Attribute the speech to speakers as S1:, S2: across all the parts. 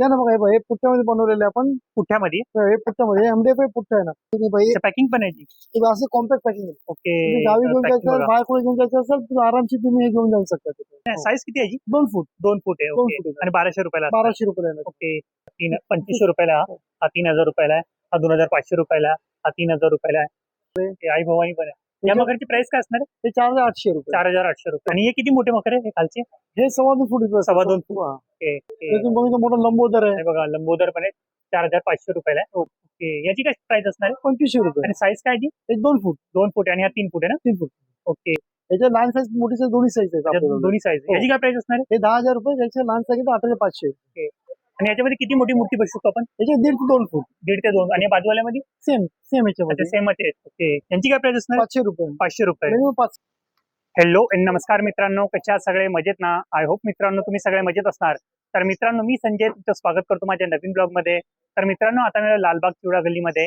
S1: या ना बघा हे बघा, हे पुठ्ठ्यामध्ये बनवलेले आपण
S2: पुठ्यामध्ये
S1: हे पुठ्ठ्यामध्ये एमडीएफ पुठ्ठा आहे ना
S2: पॅकिंग पण आहे
S1: असे कॉम्पॅक्ट पॅकिंग आहे
S2: ओके
S1: तुम्ही गावी घेऊन जायचं बाहेर कोणी घेऊन जायचं असेल तर आरामशी तुम्ही हे घेऊन जाऊ शकता तिथे.
S2: साईज किती आहे जी?
S1: दोन फूट
S2: दोन फूट आहे
S1: दोन
S2: ओके
S1: फूट आहे.
S2: आणि बाराशे रुपयाला.
S1: बाराशे रुपये
S2: ओके तीन पंचवीसशे रुपयाला हा. हा तीन हज़ार रुपयाला आहे हा दोन हज़ार पाचशे रुपयाला आहे. हा तीन हज़ार रुपयाला आहे हे आई भवानी पण आहे या मकरची प्राइस काय असणार आहे?
S1: हे चार हज़ार आठशे रुपये
S2: चार हज़ार आठशे रुपये आणि हे किती मोठे मकर आहे हे खालचे
S1: हे सव्वा दोन फूट
S2: सव्वा दोन फूट.
S1: हा.
S2: ओके
S1: मोठा लंबोदर आहे.
S2: हे बघा लंबोदर पण आहे चार हजार पाचशे रुपयाला आहे. ओके. याची काय प्राइस असणार आहे?
S1: पंचवीसशे रुपये.
S2: आणि साईज काय आहे जी
S1: हे दोन फूट.
S2: दोन फूट आहे आणि हा तीन फूट आहे ना?
S1: तीन फूट.
S2: ओके.
S1: याच्या लहान साईज मोठी साईज दोन्ही साईज आहेत आपल्याकडे.
S2: दोन्ही साईज
S1: हो.
S2: याची काय प्राइस असणार आहे?
S1: हे दहा हजार रुपये याच्या लहान साईज आठ हजार पाचशे.
S2: आणि याच्यामध्ये किती मोठी मूर्ती बसू शकतो आपण?
S1: याचे दीड ते दोन फूट.
S2: दीड ते दोन. आणि बाजूवाल्यामध्ये?
S1: सेम सेम याच्यामध्ये.
S2: सेमच आहे ओके. यांची काय प्राइस असणार आहे?
S1: पाचशे रुपये.
S2: पाचशे रुपये.
S1: पाच
S2: हॅलो and नमस्कार मित्रांनो कशा सगळे? मजेत ना? आय होप मित्रांनो तुम्ही सगळे मजेत असणार. तर मित्रांनो मी संजय तुमचं स्वागत करतो माझ्या नवीन ब्लॉगमध्ये तर मित्रांनो आता मी लालबाग चिवडा गल्लीमध्ये.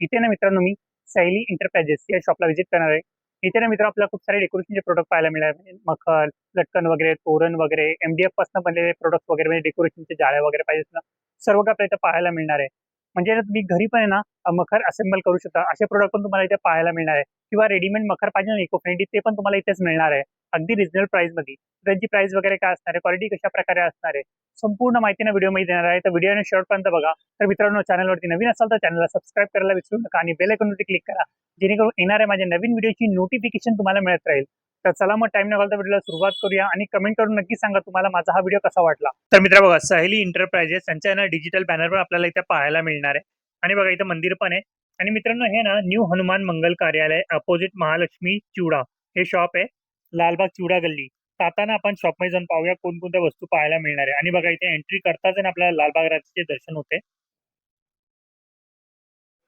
S2: इथे ना मित्रांनो मी सैली एंटरप्राइजेस या शॉपला व्हिजिट करणार आहे. इथे ना मित्र आपल्याला खूप सारे डेकोरेशनचे प्रोडक्ट पाहायला मिळणार मखल म्हणजे लटकन वगैरे तोरण वगैरे एमडीएफपासून बनलेले प्रोडक्ट वगैरे म्हणजे डेकोरेशनचे जाळ्या वगैरे पाहिजे ना सर्व काही आपल्याला इथे पाहायला मिळणार आहे. म्हणजे तुम्ही घरी पण आहे ना मखर असेंबल करू शकता. असे प्रोडक्ट पण तुम्हाला इथे पाहायला मिळणार आहे. किंवा रेडीमेड मखर पाहिजे ना इको फ्रेंडली ते पण तुम्हाला इथेच मिळणार आहे. अगदी रिजनेबल प्राइसमध्ये त्यांची प्राइस वगैरे काय असणार आहे? क्वालिटी कशा प्रकारे असणार आहे? संपूर्ण माहिती ना व्हिडिओमध्ये देणार आहे. तर व्हिडिओने शेवटपर्यंत बघा. तर मित्रांनो चॅनलवरती नवीन असाल तर चॅनलला सबस्क्राईब करायला विसरू नका आणि बेल आयकॉनवरती क्लिक करा. जेणेकरून येणाऱ्या माझ्या नवीन व्हिडिओची नोटिफिकेशन तुम्हाला मिळत राहील. तर चला मग टाइम न घालता व्हिडिओला सुरुवात करूया आणि कमेंट करून नक्की सांगा तुम्हाला माझा हा व्हिडिओ कसा वाटला. तर मित्र बघा सहेली एंटरप्राइजेस यांच्या ना डिजिटल बॅनर आपल्याला इथे पाहायला मिळणार आहे. आणि बघा इथं मंदिर पण आहे. आणि मित्रांनो हे ना न्यू हनुमान मंगल कार्यालय अपोजिट महालक्ष्मी चिवडा हे शॉप आहे लालबाग चिवडा गल्ली. तर आता ना आपण शॉपमध्ये जाऊन पाहूया कोणकोणत्या वस्तू पाहायला मिळणार आहे. आणि बघा इथे एंट्री करताच ना आपल्याला लालबाग राजाचे दर्शन होते.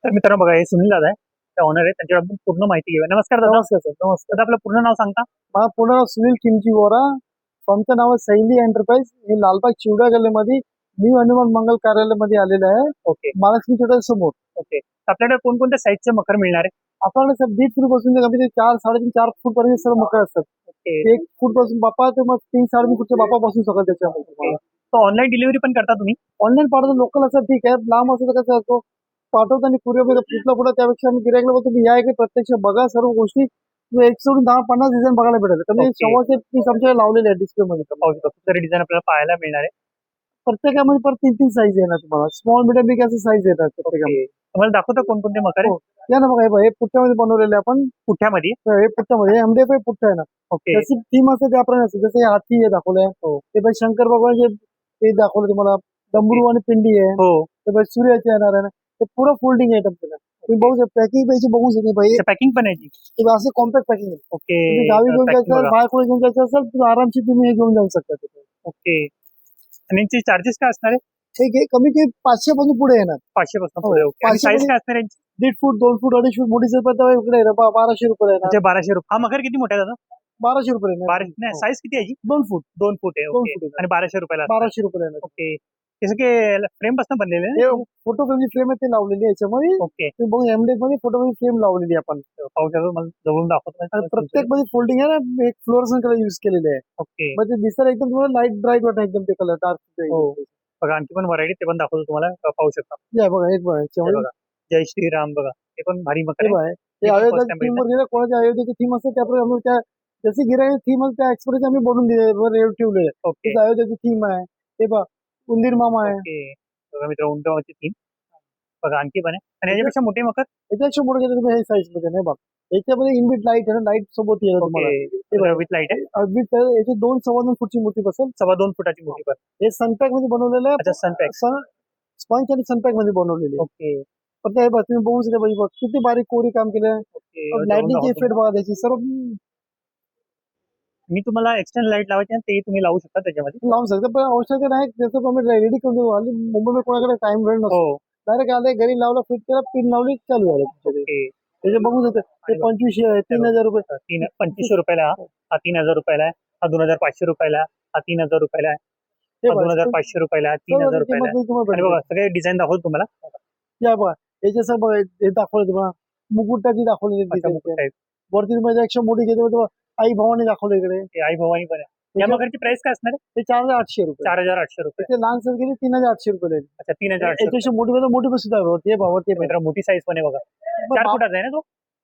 S2: तर मित्रांनो बघा हे सुनील दादा आहे. ते ऑनर आहे त्यांच्यावर आपण पूर्ण माहिती घेऊया. नमस्कार दादा.
S1: नमस्कार सर नमस्कार.
S2: दादा आपलं पूर्ण नाव सांगता?
S1: माझं पूर्ण नाव सुनील किमची वोरा. आमचं नाव आहे सैली एंटरप्राइज हे लालबाग चिवडा गल्लीमध्ये न्यू हनुमान मंगल कार्यालयामध्ये आलेलं आहे.
S2: ओके.
S1: महालक्ष्मी चिवडा समोर.
S2: ओके. तर आपल्याकडे कोणकोणत्या साईजचे मखर मिळणार आहे
S1: आपल्याकडे सर दीड फूटपासून ते कमी चार साडेतीन चार फूट पर्यंत सर्व मकर असतात. एक फूटपासून बापा ते मग तीन साडेतीन फूटच्या बापा पासून सगळं त्याच्यामध्ये
S2: तर ऑनलाईन डिलिव्हरी पण करता तुम्ही?
S1: ऑनलाईन पाठवतो लोकल असं ठीक आहे. लांब असं तर कसं असतो पाठवतो आणि पूर्वी फुटला पुढे त्यापेक्षा आम्ही गिरायकला बोलतो तुम्ही या इकडे प्रत्यक्ष बघा सर्व गोष्टी. एक सोडून दहा पन्नास डिझाईन बघायला भेटेल.
S2: Okay.
S1: सव्वाशे पीस आमच्याकडे लावलेले आहेत डिस्प्ले मध्ये.
S2: पाहू शकता. खूप सारे डिझाईन आपल्याला पाहायला मिळणार आहे.
S1: प्रत्येकामध्ये परत तीन तीन साईज येणार तुम्हाला. स्मॉल मिडियम बिग असे साईज येतात प्रत्येकामध्ये.
S2: तुम्हाला दाखवतो कोणकोणते मकर
S1: हो. या ना बघा हे बघा, हे पुठ्ठ्यामध्ये बनवलेले आपण.
S2: पुठ्यामध्ये
S1: हे पुठ्ठ्यामध्ये. एमडीएफ पुठ्ठा आहे ना.
S2: ओके.
S1: जशी थीम असते त्याप्रमाणे असते. जसे हे हाती हे दाखवलंय.
S2: हो.
S1: ते बाई शंकर भगवान जे ते दाखवलं तुम्हाला. डंबरू आणि पिंडी आहे.
S2: हो.
S1: ते बाई सूर्याचे येणार आहे ना. ते पुरं फोल्डिंग आयटम त्याला तुम्ही बघू शकता पॅकिंग पाहिजे बघू शकता बाई
S2: पॅकिंग पण आहे
S1: हे असे कॉम्पॅक्ट पॅकिंग आहे.
S2: ओके
S1: तुम्ही गावी घेऊन जायचं. बाहेर कोणी घेऊन जायचं असेल तर आरामशी तुम्ही हे घेऊन जाऊ शकता तिथे.
S2: ओके. आणि यांचे चार्जेस काय असणार आहे
S1: हे घे- कमी कमी पाचशे पासून पुढे येणार.
S2: पाचशे पासून
S1: हो,
S2: पुढे ओके. आणि
S1: 500
S2: साईज काय असणार आहे यांची?
S1: दीड फूट दोन फूट अडीच फूट मोठी इकडे आहे, बाराशे रुपये येणार.
S2: बाराशे रुपये. हा मकर किती मोठा आहे दादा
S1: बाराशे रुपये
S2: बाराशे नाही
S1: हो.
S2: साईज किती आहे
S1: दोन फूट.
S2: दोन फूट आहे. आणि बाराशे रुपयाला.
S1: बाराशे रुपये येणार.
S2: ओके. हे सगळे फ्रेमपासून बनलेले
S1: हे
S2: ना?
S1: फोटोग्राफी फ्रेम आहे ते लावलेली आहे याच्यामध्ये.
S2: ओके.
S1: तुम्ही बघू एमडेकमध्ये फोटोग्राफी फ्रेम लावलेली आहे आपण.
S2: पाहू शकतो मला जवळून दाखवतो
S1: आणि प्रत्येकमध्ये फोल्डिंग आहे ना एक फ्लोरसन कलर युज केलेले आहे.
S2: ओके.
S1: मग ते दिसायला एकदम तुम्हाला लाइट ब्राईट वाटत एकदम ते कलर डार्क
S2: हो. बघा आणखी पण व्हरायटी ते पण दाखवतो तुम्हाला. अ, पाहू शकता.
S1: या बघा एक बघा
S2: हे
S1: याच्यामध्ये
S2: बघा. जय श्रीराम बघा. हे पण भारी मकर
S1: हे
S2: आहे.
S1: बघा
S2: हे
S1: हे
S2: पण first
S1: अयोध्या
S2: time
S1: थीम कोणाच्या अयोध्याची थीम असते त्याप्रमाणे आम्ही त्या जशी गिरायची थीम असते त्या एक्सप्रेस आम्ही बनवून दिले वर रेव ठेवले
S2: ओके.
S1: अयोध्याची थीम आहे. ते बघा उंदीर मामा आहे.
S2: ओके. बघा मित्र उंटवाची तीन बघा आणखी पण आहे. आणि याच्यापेक्षा मोठे मकर?
S1: याच्यापेक्षा मोठे गेले तुम्ही हे साईज मध्ये नाही बघा. याच्यामध्ये इनबिट लाईट आहे ना लाईट सोबत येईल तुम्हाला.
S2: विथ लाईट आहे.
S1: अगदी त्या- याची दोन सव्वा दोन फुटची मूर्ती बसेल.
S2: सव्वा दोन फुटाची मोठी पण
S1: हे सनपॅक मध्ये बनवलेलं
S2: अच्छा सनपॅक्स
S1: आहे स्पंच आणि सनपॅक मध्ये बनवलेले आहे.
S2: ओके.
S1: फक्त हे बघा तुम्ही बघू शकता बघ किती बारीक कोरी काम केलं
S2: ओके.
S1: लाईटिंगचे इफ़ेक्ट बघा त्याची. सर्व
S2: मी तुम्हाला एक्सटर्नल लाइट लावायची आहे ते तुम्ही लावू शकता त्याच्यामध्ये.
S1: लावून शकता पण आवश्यक नाही त्याचं आम्ही रेडी करून देऊ हल्ली मुंबईमध्ये कोणाकडे टाइम वेळ नसतो.
S2: हो.
S1: डायरेक्ट आले घरी लावला फिट केला पिन लावली चालू झालं तुमच्याकडे. त्याचे बघू शकता ते पंचवीसशे तीन हजार रुपये.
S2: तीन पंचवीसशे रुपयाला हा. हा तीन हजार रुपयाला आहे. हा दोन हजार पाचशे रुपयाला. हा तीन हजार रुपयाला आहे.
S1: हे
S2: हा दोन हजार पाचशे रुपयाला. तीन हजार रुपयाला आणि. बघा सगळे डिझाईन दाखवतो तुम्हाला.
S1: या बघा याचे सर बघा हे दाखवलं तुम्हाला. मुकुटाची
S2: type.
S1: वरती तुम्हाला एकशे मोठी घेते तेव्हा आई भवानी दाखवली इकडे.
S2: हे आई भवानी पण आहे. या मगरची प्राइस काय असणार? आहे?
S1: ते चार हजार आठशे रुपये.
S2: चार हजार आठशे रुपये.
S1: ते लहान साईज गेली तीन हजार आठशे रुपये
S2: अच्छा तीन हजार आठशे रुपये.
S1: याच्याशी मोठी मध्ये मोठी सुद्धा आहे. ते भाव ते
S2: मित्र मोठी साईज पण आहे बघा. चार फुटाचा आहे ना तो?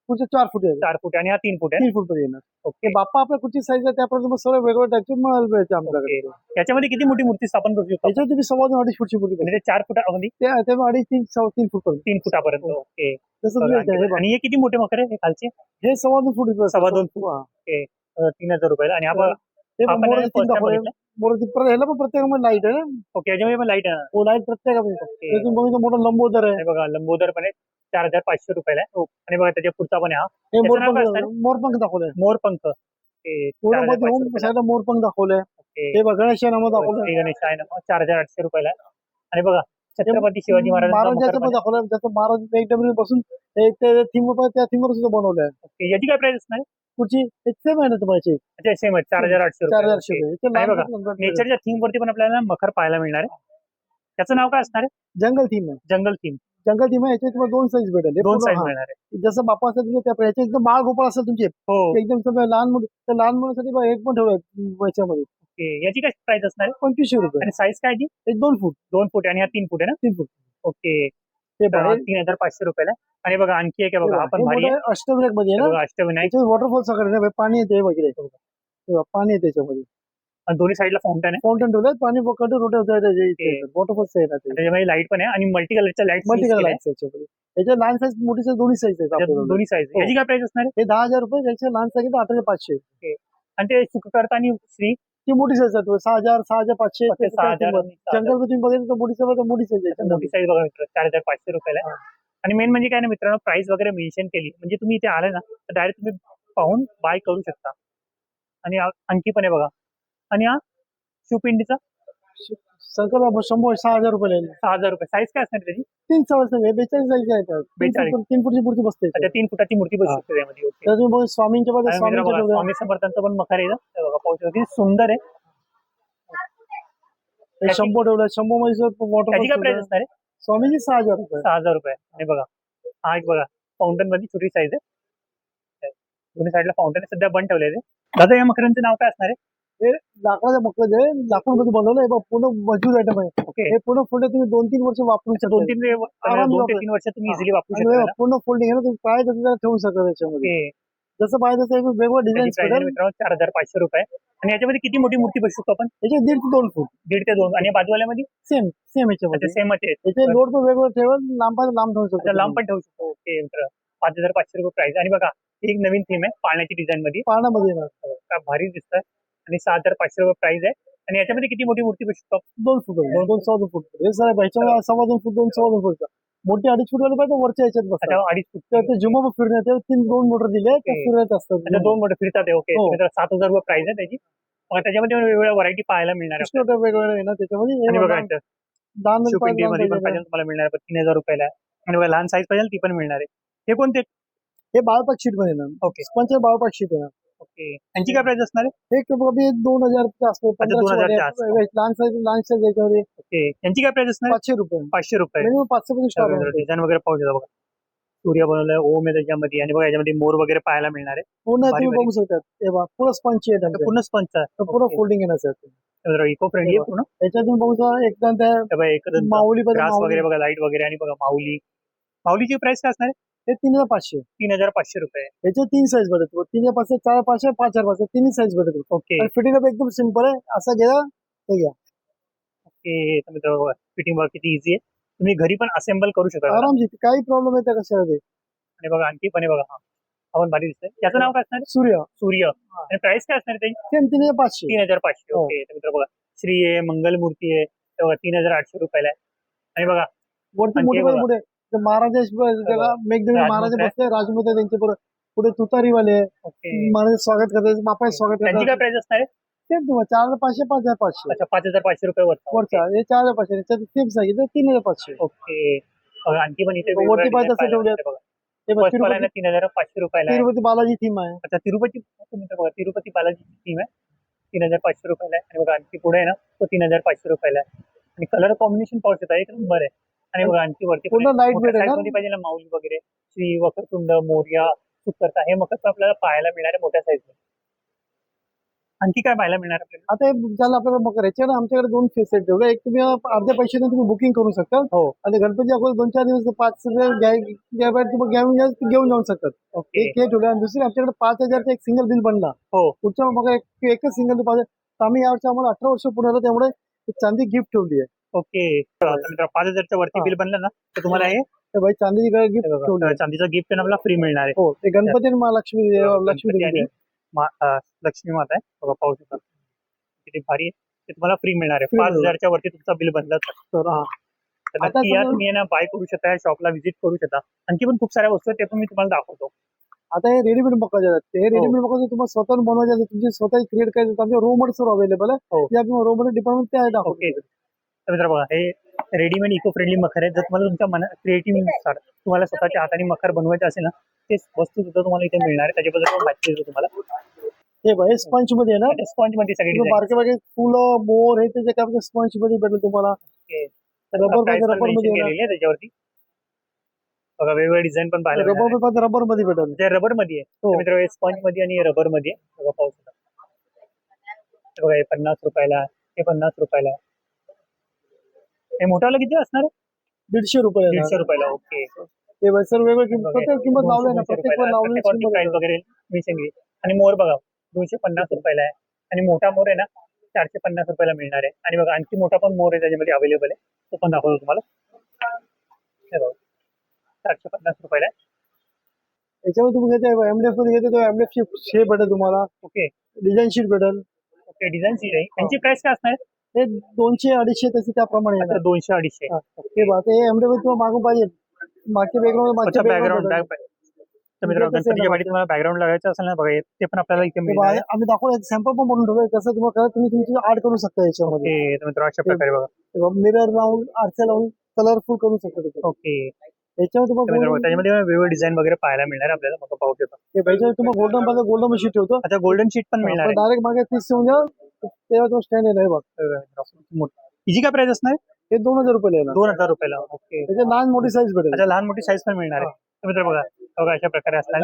S1: पुढचे चार फूट आहे
S2: चार फूट आणि हा तीन फूट. आहे
S1: तीन फूट पर्यंत येणार.
S2: ओके.
S1: बाप्पा आपल्या कुठची साईज आहे त्याप्रमाणे मग सर्व वेगवेगळ्या टाईपचे माल मिळते आमच्याकडे.
S2: याच्यामध्ये किती मोठी मूर्ती स्थापन करू शकतो?
S1: याच्यावर तुम्ही सव्वा दोन अडीच फूटची मूर्ती
S2: म्हणजे ते चार
S1: ते ते अडीच तीन सव्वा तीन फूट पर्यंत
S2: तीन फुटापर्यंत. ओके.
S1: तसं
S2: बघा,
S1: मिळते हे बघा.
S2: आणि हे किती मोठे मकर आहे? हे खालचे?
S1: हे सव्वा दोन फूट.
S2: सव्वा दोन फूट. अं, तीन हजार रुपयाला. आणि आपण
S1: हे.
S2: आपण first time बघितलं.
S1: ह्याला पण प्रत्येकामध्ये लाइट आहे ना?
S2: ओके याच्यामध्ये पण लाइट आहे.
S1: हो लाइट प्रत्येकामध्ये
S2: ओके.
S1: त्यातून बघितलं मोठा लंबोदर आहे.
S2: हे बघा लंबोदर पण आहे. चार हजार पाचशे रुपयाला आहे. आणि बघा त्याच्या पुढचा पण आहे हा.
S1: हे
S2: त्याचं नाव काय
S1: मोरपंख मोरपंख दाखवलंय.
S2: मोरपंख हे चार
S1: पूर्ण हजारमध्ये
S2: पाचशे
S1: होऊन
S2: रुपयाला.
S1: साईडला मोरपंख दाखवलंय.
S2: ओके.
S1: हे बघा गणेश नामं दाखवलंय.
S2: श्री गणेश आहे ना चार हजार आठशे रुपयाला आहे. आणि बघा छत्रपती शिवाजी महाराजांचा
S1: दाखवलं त्याचं महाराज एक डबरी बसून ते थीम त्या थीमवर सुद्धा बनवलंय.
S2: आहे. याची काय प्राइस असणार? आहे?
S1: कुठची सेम आहे ना तुम्हाला
S2: अच्छा सेम आहे. चार हजार आठशे
S1: चार हजार
S2: रुपये
S1: रुपये. ते
S2: आणि बघा,
S1: लहान
S2: नेचरच्या थीम वरती पण आपल्याला मखर पाहायला मिळणार आहे. त्याचं नाव काय असणार आहे?
S1: जंगल थीम आहे.
S2: जंगल थीम
S1: जंगल थीम आहे. याच्यात तुम्हाला दोन साईज भेटेल. हे
S2: दोन
S1: पूर्ण
S2: साईज
S1: हा.
S2: मिळणार आहे.
S1: जसं बापा असेल तुमच्या त्या याचे एकदम बाळ गोपाळ असेल तुमचे.
S2: हो.
S1: एकदम लहान मुलं त्या लहान मुलांसाठी बघा एक पण ठेवलं याच्यामध्ये.
S2: ओके. याची काय प्राइस असणार? आहे
S1: पंचवीसशे रुपये.
S2: आणि साईज काय आहे ती?
S1: एक दोन फूट.
S2: दोन फूट आहे आणि हा तीन फूट आहे ना?
S1: तीन फूट.
S2: ओके.
S1: ते
S2: तर हा
S1: बाहेर.
S2: तीन हजार पाचशे रुपयाला आहे. आणि बघा आणखी एक आहे बघा आपण भारी आहे. अष्टविनायकमध्ये
S1: आहे ना?
S2: बघा अष्टविनायक.
S1: वॉटरफॉल सगळं आहे ना, पाणी येते वगैरे हे. बघा, पाणी येते त्याच्यामध्ये
S2: आणि दोन्ही साईडला फाउंटन आहे.
S1: फाउंटन ठेवलं पाणी कंटिन्यू रोटे
S2: ते.
S1: वॉटरफॉल्स आहे
S2: त्याच्यामध्ये लाइट पण आहे आणि मल्टी कलरच्या लाइट
S1: मल्टी कलर लाइट त्याच्यामध्ये याच्या लहान साईज मोठी साईज दोन्ही साईज आहेत आपल्याकडे.
S2: दोन्ही साईज
S1: हो.
S2: याची काय प्राइस असणार आहे?
S1: हे दहा हजार रुपये त्याचे लहान साईज आठ हजार पाचशे.
S2: आणि ते सुखकर्ता आणि श्री
S1: ती मोठी साईज आहे सहा हजार सहा हजार पाचशे
S2: सहा हजार.
S1: जंगल तुम्ही बघितलं तर मोठी साईज मोठी साईज आहे
S2: मोठी साईज बघा मित्र चार हजार पाचशे रुपयाला. आणि मेन म्हणजे काय ना मित्रांनो प्राइस वगैरे मेन्शन केली म्हणजे तुम्ही इथे आले ना तर डायरेक्ट तुम्ही पाहून बाय करू शकता आणि आणखी पण आहे बघा आणि हा शिवपिंडीचा
S1: शंकर बाबा शंभर सहा हजार रुपये
S2: सहा हजार रुपये. साईज काय असणार त्याची?
S1: तीन सवय बेचाळीस साईज आहे त्यात. तीन
S2: 42.
S1: फूट- तीन फुटची मूर्ती बसते
S2: अच्छा तीन फुटाची मूर्ती बसू. शकते त्यामध्ये ओके.
S1: बघ स्वामींच्या
S2: आणि मित्र
S1: स्वामींच्या
S2: बघा. स्वामी समर्थांचं पण मखर आहे इथं. हे बघा पाहू शकता किती सुंदर आहे.
S1: हे शंभर ठेवलं शंभरमध्ये
S2: त्याची काय प्राइस
S1: वॉटर
S2: असणार आहे?
S1: स्वामीजी सहा हजार रुपये.
S2: सहा हजार रुपये. आणि बघा. हा एक बघा. फाउंटनमध्ये छोटी साईज आहे. दोन्ही साईडला फाउंटन सध्या बंद ठेवलेले दादा या मकरांचं नाव काय असणार आहे?
S1: लाकडाच्या मकरज आहे. लाकूडमध्ये बनवलं आहे. बघ, पूर्ण मजबूत आयटम आहे.
S2: ओके
S1: हे पूर्ण फोल्ड तुम्ही दोन तीन वर्ष वापरू शकता.
S2: दोन तीन वे-
S1: आराम
S2: दोन ते
S1: वापर-
S2: तीन वर्ष तुम्ही
S1: हा.
S2: इझिली वापरू
S1: आणि
S2: शकता
S1: हे. पूर्ण फोल्डिंग आहे ना तुम्ही पाय त्याच्यात ठेवू शकता त्याच्यामध्ये.
S2: ओके
S1: जसं पाहिजे तसं एक डिझाईन
S2: मित्रांनो चार हजार पाचशे रुपये. आणि याच्यामध्ये किती मोठी मूर्ती बसू शकतो आपण?
S1: याचे दीड ते दोन फूट
S2: दीड ते दोन. आणि बाजूवाल्यामध्ये?
S1: सेम सेम याच्यामध्ये.
S2: सेमच आहे
S1: याचे लोड पण वेगवेगळं ठेवल लांब पाहिजे लांब ठेवू शकतो.
S2: लांब पण ठेवू शकतो. ओके मित्र. पाच हजार पाचशे रुपये प्राइस आणि बघा ही एक नवीन थीम आहे पाण्याची डिझाईन मध्ये
S1: पाण्यामध्ये येणार.
S2: काय भारी दिसत आणि सहा हजार पाचशे रुपये प्राइस आहे. आणि याच्यामध्ये किती मोठी मूर्ती बसू शकतो?
S1: दोन फूट दोन दोन सव्वा दोन फूट. हे सव्वा दोन फूट दोन सव्वा दोन फूट. मोठे अडीच फूट वाले पाहिजे वरच्या याच्यात बसतात.
S2: अडीच फूट.
S1: तर ते जुमा फिरण्यात येते. तीन दोन मोटर दिले. फिरत असतात.
S2: दोन मोठे फिरतात. ओके.
S1: हो.
S2: सात हजार रुपये प्राइस आहे त्याची. मग त्याच्यामध्ये वेगवेगळ्या व्हरायटी पाहायला मिळणार आहे.
S1: पुष्कळ वेगवेगळे आहे ना त्याच्यामध्ये?
S2: तुम्हाला मिळणार तीन हजार रुपयाला. आणि लहान साईज पाहिजे ती पण मिळणार आहे. हे कोणते?
S1: हे बाळपाक शीटमध्ये ना
S2: ओके.
S1: स्पंच बाळपाक शीट आहे ना.
S2: ओके. यांची काय प्राइस असणार आहे?
S1: हे कमी दोन हजार असतो
S2: अच्छा, 2000 च्या
S1: लहान साईज लहान साईज याच्यामध्ये
S2: ओके. यांची काय प्राइस असणार आहे?
S1: पाचशे रुपये.
S2: पाचशे रुपये.
S1: मिनिमम पाचशे पर्यंत स्टार्ट
S2: डिझाईन वगैरे पाहू शकता बघा. सूर्य बनवलाय ओम आहे त्याच्यामध्ये आणि बघा याच्यामध्ये मोर वगैरे पाहायला मिळणार आहे.
S1: पूर्ण
S2: भारी
S1: तुम्ही बघू शकता. हे बघा पूर्ण स्पंच आहे
S2: तर
S1: त्यांचं.
S2: पूर्ण स्पंच
S1: पूर्ण फोल्डिंग येण्याचं
S2: इको फ्रेंडली पूर्ण.
S1: याच्यातून बघू शकता एकदम त्या
S2: हे बघा एक
S1: माऊली.
S2: ग्रास वगैरे बघा लाइट वगैरे आणि बघा माऊली. माऊलीची प्राइस काय असणार आहे?
S1: हे तीन हजार पाचशे.
S2: तीन हजार पाचशे रुपये.
S1: याचे तीन साईज भेटत तीन हजार पाचशे चार पाचशे पाच हजार पाचशे तिन्ही साईज भेटत
S2: ओके
S1: फिटिंग एकदम सिंपल आहे. असं घ्या हे घ्या.
S2: ओके फिटिंग बघा किती इझी आहे. तुम्ही घरी पण असेंबल करू शकता त्याला.
S1: आरामशीर. काही प्रॉब्लेम येते कशाला ते.
S2: आणि बघा आणखी पण आहे बघा हा. आपण भारी दिसतंय. त्याचं नाव काय असणार? आहे?
S1: सूर्य.
S2: सूर्य आणि प्राइस काय असणार आहे त्याची
S1: सेम तीन हजार पाचशे.
S2: तीन हजार पाचशे.
S1: हो.
S2: ओके तर मित्र बघा. श्री आहे मंगल मूर्ती आहे ते तीन हजार आठशे रुपयाला आहे. आणि बघा हे
S1: मोठे.
S2: बघा.
S1: पुढे ते महाराज त्याला मेघदेवी महाराज. बसले राजमुद्रा त्यांचे पुढे पुढे तुतारीवाले महाराज स्वागत करतात बापा स्वागत
S2: त्यांची काय
S1: करतात.
S2: प्राइस असणार आहे?
S1: सेम तुम्हाला चार हजार पाचशे पाच हजार पाचशे.
S2: अच्छा पाच हजार पाचशे रुपये वरचा.
S1: वरचा. हे चार हजार पाचशे. सेम सांगितलं तीन हजार पाचशे.
S2: ओके. आणखी पण इथे
S1: वरती पाहिजे
S2: design
S1: तसं
S2: पाहायला
S1: ठेवलेत.
S2: मिळते बघा.
S1: बघ,
S2: First वाला आहे
S1: तिरुपती
S2: ना तीन हजार पाचशे रुपयाला
S1: तिरुपती बालाजी थीम आहे.
S2: अच्छा तिरुपती मित्र बघा तिरुपती बालाजी थीम आहे. तीन हजार पाचशे रुपयाला आहे. आणि बघा आणखी पुढे आहे ना तो तीन हजार पाचशे रुपयाला आहे. आणि कलर कॉम्बिनेशन पाहू शकता एक नंबर आहे. आणि बघा आणखी वरती
S1: पूर्ण
S2: आहे
S1: ना?
S2: मध्ये पाहिजे ना माऊली वगैरे श्री वक्रतुंड मोर्या सुकर्ता हे मकर आपल्याला पाहायला मिळणार आहे मोठ्या साईज आणखी काय पाहायला मिळणार आपल्याला?
S1: आता हे झालं आपल्याला मकर याच्याकडे आमच्याकडे दोन सेट ठेवले एक तुम्ही अर्ध्या पैशाने तुम्ही बुकिंग करू शकता.
S2: हो.
S1: आणि गणपती अगोदर दोन चार दिवस पाच घ्याय तुम्ही घेऊन जा- घेऊन जाऊ शकतात
S2: ओके.
S1: एक हे ठेवलं. आणि दुसरी आमच्याकडे पाच हजारचं एक सिंगल बिल बनला.
S2: हो.
S1: पुढच्या मग एक एकच सिंगल बिल पाहिजे. तर आम्ही यावर्षी आम्हाला अठरा वर्ष पूर्ण झालं त्यामुळे एक चांदी गिफ्ट ठेवली आहे.
S2: ओके. मित्रांनो, पाच हजारच्या वरती
S1: हा.
S2: बिल बनलं ना तर तुम्हाला हे.
S1: भाई चांदीची गिफ्ट
S2: हे. चांदीचं गिफ्ट आपल्याला फ्री मिळणार आहे.
S1: हो ते गणपती आणि महालक्ष्मी लक्ष्मी
S2: गणपती
S1: देवी
S2: आणि
S1: आहे.
S2: मा- अं, लक्ष्मी माता आहे. बघा पाहू शकता. किती भारी आहे. ते तुम्हाला फ्री मिळणार आहे. पाच. हजारच्या वरती तुमचा बिल बनला तर.
S1: हा.
S2: नक्की या तुम्ही ना बाय करू शकता या शॉपला व्हिजिट करू शकता. आणखी पण खूप साऱ्या वस्तू आहेत ते पण मी तुम्हाला दाखवतो.
S1: आता हे रेडीमेड मकाचे आहेत. ते
S2: हो.
S1: रेडीमेड मकाचे तुम्हाला स्वतः बनवायचे तुमची स्वतः क्रिएट करायचे आमच्या रो मध्ये सर्व अवेलेबल आहे.
S2: हो.
S1: मध्ये डिपार्टमेंट ते आहे दाखवतो.
S2: तर मित्र बघा हे रेडीमेड इको फ्रेंडली मखर आहे जर तुम्हाला तुमच्या मना क्रिएटिव्हनुसार तुम्हाला स्वतःच्या हाताने मखर बनवायचे असेल ना ते वस्तू सुद्धा तुम्हाला इथे मिळणार आहे त्याच्याबद्दल पण माहिती देतो तुम्हाला
S1: हे बघा स्पंच मध्ये आहे ना
S2: स्पॉन्जमध्ये सगळी.
S1: बारके बारके फुलं मोर हे ते जे काय स्पंच मध्ये भेटेल तुम्हाला. रबर
S2: रबरमध्ये त्याच्यावरती बघा वेगवेगळे डिझाईन पण पाहायला
S1: रबर रबरमध्ये भेटेल.
S2: जे रबरमध्ये आहे
S1: हो.
S2: तर मित्र स्पॉन्जमध्ये आणि रबरमध्ये. बघा हे बघा हे पन्नास रुपयाला हे पन्नास रुपयाला. हे मोठाला किती असणार आहे?
S1: दीडशे रुपये.
S2: दीडशे रुपयाला ओके.
S1: हे बघा, सर वेगवेगळे किंमत प्रत्येक किंमत लावली आहे ना प्रत्येक
S2: प्राइस. वगैरे. आणि मोर बघा दोनशे पन्नास रुपयाला आहे. आणि मोठा मोर आहे ना चारशे पन्नास रुपयाला मिळणार आहे. आणि बघा आणखी मोठा पण मोर आहे त्याच्यामध्ये अवेलेबल आहे. तो पण दाखवतो तुम्हाला. हे बघा चारशे पन्नास रुपयाला आहे.
S1: याच्यावर तुम्ही घेते एमडीएफमध्ये घेते तर एमडीएफ ची शेप भेटेल तुम्हाला.
S2: ओके.
S1: डिझाईन शीट भेटेल.
S2: ओके डिझाईन सीट आहे. त्यांची प्राइस काय असणार आहे?
S1: हे दोनशे अडीचशे तसे त्याप्रमाणे येणार.
S2: दोनशे अडीचशे.
S1: हा. बघा ते एमडीएफ तुम्हाला मागून पाहिजे. मागचे बॅकग्राऊंड
S2: अच्छा
S1: मागचे
S2: बॅकग्राऊंड
S1: बॅकग्राऊंड
S2: तर मित्रांनो
S1: कसं
S2: गणपतीच्या तुम्हाला बॅकग्राऊंड लागायचं असेल ना बघा हे- ते पण आपल्याला इथे मिळणार
S1: आम्ही दाखवलं सॅम्पल पण बनवून ठेवलं कसं तुम्हाला करा तुम्ही तुमची आड करू शकता याच्यामध्ये.
S2: ओके तर मित्रांनो अशा प्रकारे बघा.
S1: मिरर लावून आरसे लावून कलरफुल करू शकता त्याच्यात.
S2: ओके. मित्रांनो
S1: तुम्हाला
S2: त्याच्यामध्ये वेगवेगळे डिझाईन वगैरे पाहायला मिळणार आहे आपल्याला. मग पाहू शकता.
S1: याच्यावर तुम्हाला गोल्डन पाहिजे गोल्डन शीट ठेवतो.
S2: अच्छा गोल्डन शीट पण मिळणार आहे.
S1: डायरेक्ट मागे तीस म्हणजे तेव्हा तो स्टँड येणार बघ.
S2: हिची काय प्राइस असणार? आहे?
S1: हे दोन हजार रुपये येणार.
S2: दोन हजार रुपयाला. ओके
S1: त्याच्यात लहान मोठी साईज भेटेल.
S2: अच्छा लहान मोठी साईज पण मिळणार आहे. तर मित्र बघा बघा अशा प्रकारे असणार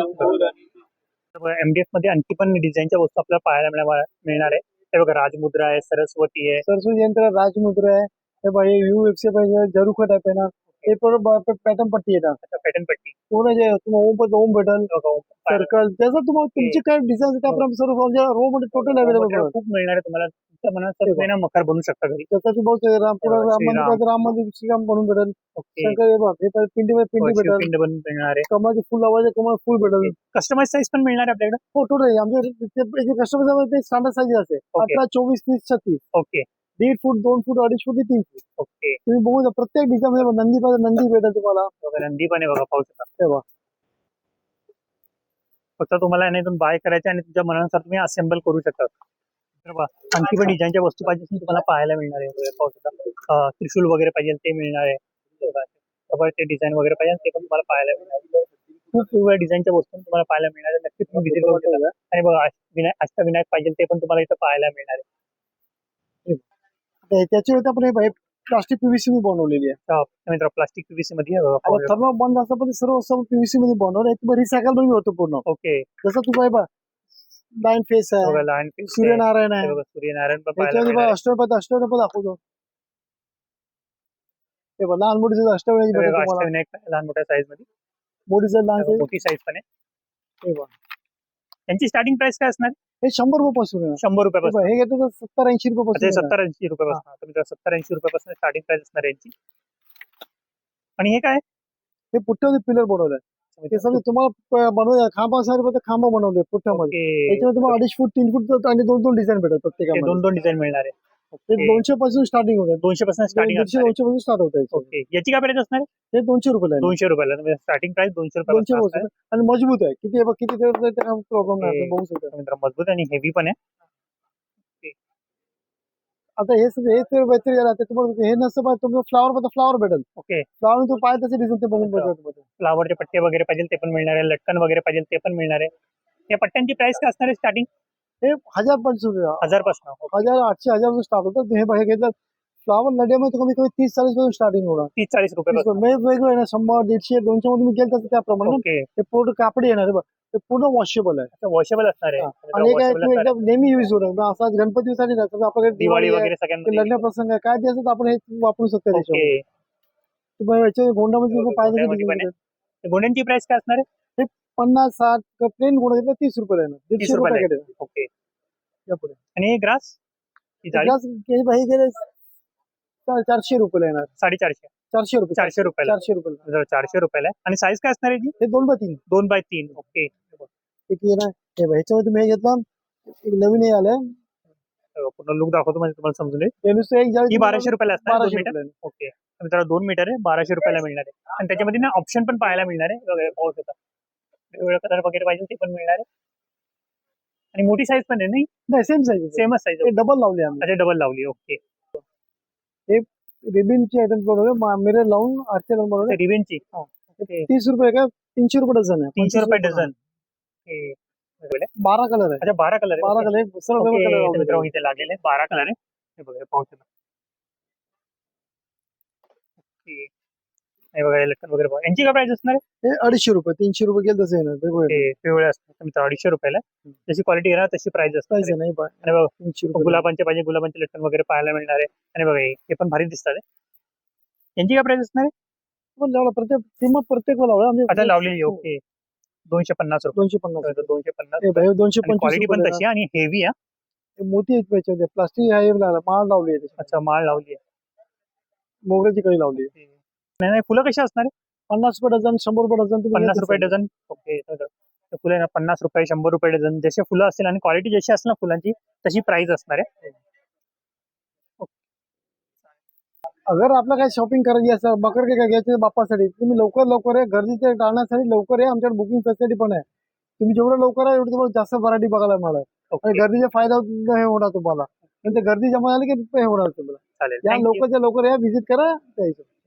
S2: एमडीएफमध्ये आणखी पण डिझाईनच्या वस्तू आपल्याला पाहायला मिळणार मिळणार आहे. हे बघा राजमुद्रा आहे सरस्वती आहे.
S1: सरस्वती यंत्र राजमुद्रा आहे. हे बाई यू एफ सी पाहिजे जरुखा टाईप आहे ना हे पॅटर्न पट्टी येणार.
S2: पॅटर्न पट्टी.
S1: पूर्ण जे तुम्हाला ओम पण ओम भेटेल
S2: हे
S1: सर्कल जसं तुम्हाला तुमची काय डिझाईन त्याप्रमाणे सर्व रो मध्ये टोटल अवेलेबल
S2: मिळणार. खूप मिळणार आहे तुम्हाला. तुमच्या मनात तर तुम्ही ना मकर बनवू शकता घरी.
S1: त्याचा तुम्ही बहुत रामपुरा
S2: हो,
S1: राम मंदिर राम मंदिर श्रीराम बनवून भेटेल. शंकर हे हे पिंडी पिंडी भेटेल.
S2: शिवपिंड बनवून मिळणार आहे.
S1: कमळाचे फुल लावायचे कमळ फुल भेटेल.
S2: कस्टमाइज साईज पण मिळणार आहे आपल्याकडे?
S1: हो टोटल ते स्टँडर्ड साईज असेल
S2: Okay.
S1: अठरा चोवीस तीस छत्तीस.
S2: ओके.
S1: दीड फूट दोन फूट अडीच फूट तीन फूट.
S2: ओके.
S1: तुम्ही बघू शकता प्रत्येक डिझाईन मध्ये नंदी पाहिजे नंदी भेटेल तुम्हाला.
S2: बघा नंदी पण आहे बघा पाहू शकता. फक्त तुम्हाला तुम्ही बाय करायचे आणि तुमच्या मनानुसार तुम्ही असेंबल करू शकता. आणखी पण डिझाईनच्या वस्तू पाहिजे तुम्हाला पाहायला मिळणार आहे. पाहू शकता. त्रिशूल वगैरे पाहिजे ते मिळणार आहे. ते डिझाईन वगैरे पाहिजे ते पण तुम्हाला पाहायला मिळणार खूप वेगवेगळ्या डिझाईनच्या वस्तू तुम्हाला पाहायला मिळणार आहे. नक्की तुम्ही विजिट करू शकता. आणि बघा अष्ट- विनायक अष्टविनायक पाहिजे ते पण तुम्हाला इथं पाहायला मिळणार आहे.
S1: त्याची वेळी आपण हे प्लास्टिक पीव्हीसी मी बनवलेली आहे.
S2: प्लास्टिक पीव्हीसी मध्ये.
S1: थर्मल बंद असतं पण सर्व पीव्हीसी मध्ये बनवलं. आहे रिसायकल होतो पूर्ण.
S2: ओके.
S1: जसं तू पाहिजे लाईन फेस आहे. सूर्यनारायण आहे.
S2: सूर्यनारायण.
S1: अष्टपद अष्टपद दाखवतो. हे बघा लहान मोठीचं अष्टवेळी
S2: हे अष्टविनायक लहान मोठ्या साईजमध्ये.
S1: मोठीचं लहान.
S2: मोठी साईज पण आहे.
S1: हे बघा.
S2: त्यांची स्टार्टिंग प्राइस काय असणार?
S1: हे शंभर रुपये पासून आहे
S2: शंभर रुपयापासून
S1: हे घेतो तर सत्तर ऐंशी रुपये
S2: अच्छा, हे
S1: पासून.
S2: सत्तर ऐंशी रुपयापासून सत्तर ऐंशी रुपयापासून स्टार्टिंग प्राइस असणार यांची. आणि हे काय?
S1: हे पुठ्ठ्यामध्ये पिलर बनवलंय. ते समजा तुम्हाला बनवलं खांबा सारे खांबा बनवले पुठ्ठ्यामध्ये. त्याच्यामध्ये तुम्हाला अडीच फूट तीन फूट आणि दोन दोन डिझाईन भेटत
S2: हे
S1: प्रत्येकामध्ये.
S2: दोन दोन डिझाईन मिळणार आहे.
S1: ते दोनशे पासून स्टार्टिंग होतं
S2: दोनशे पासून स्टार्टिंग
S1: दीडशे दोनशे पासून स्टार्ट होतं
S2: ओके. याची काय प्राइस असणार आहे?
S1: हे दोनशे रुपये आहे.
S2: दोनशे रुपयाला. स्टार्टिंग प्राइस दोनशे
S1: दोनशे
S2: रुपयाला.
S1: पासून आणि मज़बूत आहे. किती बघ, किती प्रॉब्लेम नाही आपण बघू शकता.
S2: मित्र मज़बूत आणि हेवी पण आहे.
S1: आता हे सगळं हे ते व्यतिरिक्त आहे, ते तुम्हाला हे नसतं पाहिजे. फ्लावर मध्ये फ्लावर भेटेल.
S2: ओके.
S1: फ्लावर तो पाहिजे तसे डिझाईन ते बघून
S2: फ्लावरचे पट्टे वगैरे पाहिजे ते पण मिळणार आहे. लटकन वगैरे पाहिजे ते पण मिळणार आहे. या पट्ट्यांची प्राइस काय असणार आहे स्टार्टिंग
S1: हे हजार पंचवीस रुपये
S2: हजार
S1: आठशे हजार स्टार्ट होतं. हे हे घेतलं. फ्लावर लड्यामध्ये कमी कमी तीस चाळीसपासून स्टार्टिंग होणार.
S2: तीस चाळीस रुपये.
S1: वेगवेगळं ना शंभर दीडशे दोनशे मध्ये तुम्ही गेलं तर त्याप्रमाणे हे पूर्ण कापडी येणार. ते पूर्ण वॉशेबल आहे.
S2: वॉशेबल असणार आहे.
S1: हा. आणि
S2: washable
S1: तू. एकदम नेहमी युज होणार. असा गणपतीसाठी नाही समजा आपल्याकडे
S2: दिवाळी वगैरे
S1: की
S2: सगळ्यांमध्ये
S1: लग्न प्रसंग आहे. काय द्यायचं तर आपण हे वापरू शकतो त्याच्यावर. याच्या गोंडामध्ये पाहिजे ते
S2: पण
S1: design
S2: तर. गोंड्यांची प्राइस काय असणार आहे?
S1: पन्नास साठ प्लेन गोंडा घेतला तीस रुपये येणार दीडशे
S2: रुपये
S1: रुपये
S2: ओके.
S1: यापुढे
S2: आणि ग्रास? ही जाळी?
S1: ग्लास हे हे गेले चार- चारशे रुपये येणार.
S2: साडेचारशे.
S1: चारशे रुपये.
S2: चारशे रुपयाला.
S1: चारशे रुपये
S2: जर चारशे रुपयाला आहे. आणि साईज काय असणार आहे जी
S1: हे दोन बाय तीन.
S2: दोन बाय तीन. ओके.
S1: एक येणार हे बघ, ह्याच्यामध्ये तुम्ही हे घेतला. एक नवीन हे आलं
S2: पूर्ण लुक दाखवतो म्हणजे तुम्हाला समजून येईल.
S1: हे नुसतं एक जाळी
S2: ही बाराशे रुपयाला असणार दोन
S1: बाराशे
S2: मीटर ओके. तर मित्रांनो दोन मीटर आहे बाराशे रुपयाला मिळणार आहे. आणि त्याच्यामध्ये ना ऑप्शन पण पाहायला मिळणार आहे. वगैरे पाहू शकता वेगवेगळ्या कलर वगैरे पाहिजे ते पण मिळणार आहे. आणि मोठी साईज पण आहे नाही?
S1: नाही सेम साईज
S2: सेमच साईज
S1: डबल लावले आम्ही.
S2: अच्छा डबल लावली ओके
S1: रिबिनचे आयटम बनवले मिरर लावून आरचे लावून बनवले
S2: रिबेनची
S1: तीस रुपये का? तीनशे रुपये डझन आहे.
S2: तीनशे रुपये
S1: 25
S2: डझन.
S1: बारा कलर आहे.
S2: अच्छा बारा कलर आहे.
S1: बारा. कलर सर्व कलर
S2: इथे लागलेले बारा कलर आहे. हे बघा हे पाहू शकता. हे बघा वगैरे बघा. यांची काय प्राइस असणार आहे?
S1: हे अडीचशे रुपये तीनशे रुपये गेलं तसं येणार. वेगवेगळे
S2: हे पिवळे मित्रांनो अडीचशे रुपयाला. जशी क्वालिटी येणार तशी प्राइस असणार आहे.
S1: नाही बा-
S2: आणि बघा
S1: तीनशे रुपये.
S2: गुलाबांचे पाहिजे गुलाबांचे लटकन वगैरे पाहायला मिळणार आहे. आणि बघा हे हे पण भारी दिसतात आहे. यांची काय प्राइस असणार आहे?
S1: पण लावला प्रत्येक किंमत प्रत्येक लावला आम्ही
S2: अच्छा लावलेली आहे, ओके. दोनशे पन्नास रुपये.
S1: दोनशे पन्नास
S2: तर दोनशे पन्नास.
S1: हे भाई दोनशे पंचवीस
S2: क्वालिटी पण
S1: रुपये
S2: तशी आहे आणि हेवी आहे.
S1: हे मोती आहेत त्याच्यामध्ये. प्लास्टिक आहे माळ लावली आहे त्याच्यात.
S2: अच्छा माळ लावली आहे.
S1: मोगऱ्याची कळी लावली आहे.
S2: नाही नाही फुलं कशी असणार?
S1: पन्नास रुपये डझन शंभर रुपये डझन तुम्ही
S2: पन्नास रुपये. डझन? ओके फुलं पन्नास रुपये शंभर रुपये डझन. जसे फुलं असतील आणि क्वालिटी जशी असेल ना फुलांची तशी प्राइस असणार आहे.
S1: अगर आपलं काही शॉपिंग करायची असेल बकर काय घ्यायचे बाप्पासाठी तुम्ही लवकर लवकर आहे गर्दीचे टाळण्यासाठी लवकर आहे आमच्याकडे बुकिंग फॅसिलिटी पण आहे. तुम्ही जेवढं लवकर आहे एवढं तुम्हाला जास्त व्हरायटी बघायला मिळाल आणि गर्दीचा फायदा हे होणार तुम्हाला. नंतर गर्दी जमा झाली की हे होणार तुम्हाला.
S2: चालेल.
S1: या. लवकरच्या लवकर या व्हिजिट करा. त्या हिशोबाने.